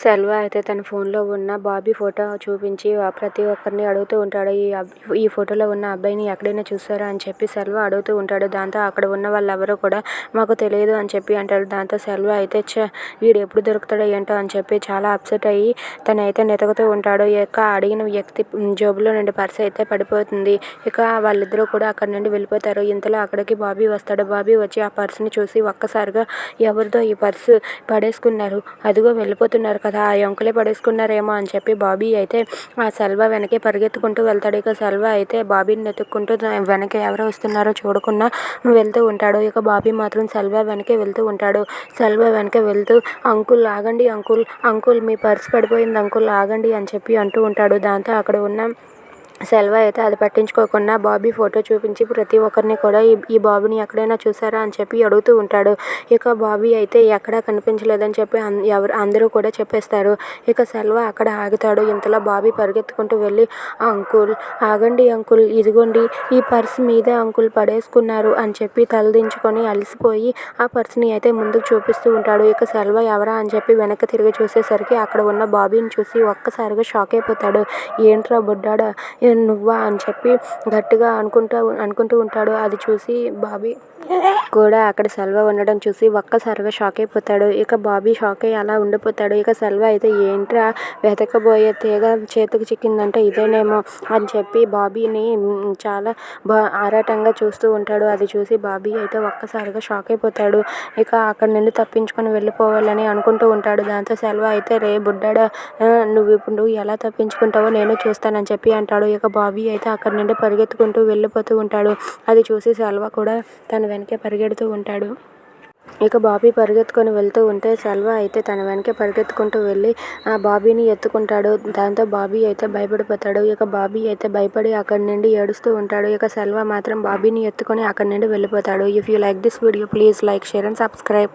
సెల్వ అయితే తన ఫోన్లో ఉన్న బాబీ ఫోటో చూపించి ప్రతి ఒక్కరిని అడుగుతూ ఉంటాడు. ఈ ఈ ఫోటోలో ఉన్న అబ్బాయిని ఎక్కడైనా చూసారా అని చెప్పి సెల్వ అడుగుతూ ఉంటాడు. దాంతో అక్కడ ఉన్న వాళ్ళెవరూ కూడా మాకు తెలియదు అని చెప్పి అంటారు దాంతో సెల్వ అయితే చ వీడు ఎప్పుడు దొరుకుతాడో ఏంటో అని చెప్పి చాలా అప్సెట్ అయ్యి తనైతే నెతుకుతూ ఉంటాడు. ఇక అడిగిన వ్యక్తి జోబులో నుండి పర్స్ అయితే పడిపోతుంది. ఇక వాళ్ళిద్దరూ కూడా అక్కడ నుండి వెళ్ళిపోతారు. ఇంతలో అక్కడికి బాబీ వస్తాడు. బాబీ వచ్చి ఆ పర్స్ని చూసి ఒక్కసారిగా ఎవరితో ఈ పర్సు పడేసుకున్నారు. అదిగో వెళ్ళిపోతున్నారు కదా ఆ ఎంకులే పడేసుకున్నారేమో అని చెప్పి బాబీ అయితే ఆ సెల్వ వెనకే పరిగెత్తుకుంటూ వెళ్తాడు. ఇక సెల్వ అయితే బాబీని వెతుక్కుంటూ వెనక ఎవరు వస్తున్నారో చూడకుండా వెళ్తూ ఉంటాడు. ఇక బాబీ మాత్రం సెల్వ వెనకే వెళ్తూ ఉంటాడు. సెల్వ వెనక వెళ్తూ అంకుల్ ఆగండి అంకుల్ అంకుల్ మీ పర్స్ పడిపోయింది అంకుల్ ఆగండి అని చెప్పి అంటూ ఉంటాడు. దాంతో అక్కడ ఉన్న సెల్వ అయితే అది పట్టించుకోకుండా బాబీ ఫోటో చూపించి ప్రతి ఒక్కరిని కూడా ఈ బాబుని ఎక్కడైనా చూసారా అని చెప్పి అడుగుతూ ఉంటాడు. ఇక బాబీ అయితే ఎక్కడా కనిపించలేదని చెప్పి ఎవరు అందరూ కూడా చెప్పేస్తారు. ఇక సెల్వ అక్కడ ఆగుతాడు. ఇంతలో బాబీ పరిగెత్తుకుంటూ వెళ్ళి అంకుల్ ఆగండి అంకుల్ ఇదిగోండి ఈ పర్స్ మీదే అంకుల్ పడేసుకున్నారు అని చెప్పి తలదించుకొని అలసిపోయి ఆ పర్స్ని అయితే ముందుకు చూపిస్తూ ఉంటాడు. ఇక సెల్వ ఎవరా అని చెప్పి వెనక్కి తిరిగి చూసేసరికి అక్కడ ఉన్న బాబీని చూసి ఒక్కసారిగా షాక్ అయిపోతాడు. ఏంట్రా బుడ్డాడా? నువ్వా అని చెప్పి గట్టిగా అనుకుంటూ అనుకుంటూ ఉంటాడు. అది చూసి బాబీ కూడా అక్కడ సెల్వ ఉండడం చూసి ఒక్కసారిగా షాక్ అయిపోతాడు. ఇక బాబీ షాక్ అయ్యి అలా ఉండిపోతాడు. ఇక సెల్వ అయితే ఏంట్రా వెతకబోయే తీగ చేతికి చిక్కిందంటే ఇదేనేమో అని చెప్పి బాబీని చాలా బా ఆరాటంగా చూస్తూ ఉంటాడు. అది చూసి బాబీ అయితే ఒక్కసారిగా షాక్ అయిపోతాడు. ఇక అక్కడ నుండి తప్పించుకొని వెళ్ళిపోవాలని అనుకుంటూ ఉంటాడు. దాంతో సెల్వ అయితే రే బుడ్డాడ నువ్వు ఇప్పుడు ఎలా తప్పించుకుంటావో నేను చూస్తానని చెప్పి అంటాడు. ఇక బాబీ అయితే అక్కడ నుండి పరిగెత్తుకుంటూ వెళ్ళిపోతూ ఉంటాడు. అది చూసి సెల్వ కూడా తన వెనకే పరిగెడుతూ ఉంటాడు. ఇక బాబీ పరిగెత్తుకొని వెళ్తూ ఉంటే సెల్వా అయితే తన వెనకే పరిగెత్తుకుంటూ వెళ్ళి ఆ బాబీని ఎత్తుకుంటాడు. దాంతో బాబీ అయితే భయపడిపోతాడు. ఇక బాబీ అయితే భయపడి అక్కడి నుండి ఏడుస్తూ ఉంటాడు. ఇక సెల్వ మాత్రం బాబీని ఎత్తుకొని అక్కడి నుండి వెళ్ళిపోతాడు. If you like this video please like share and subscribe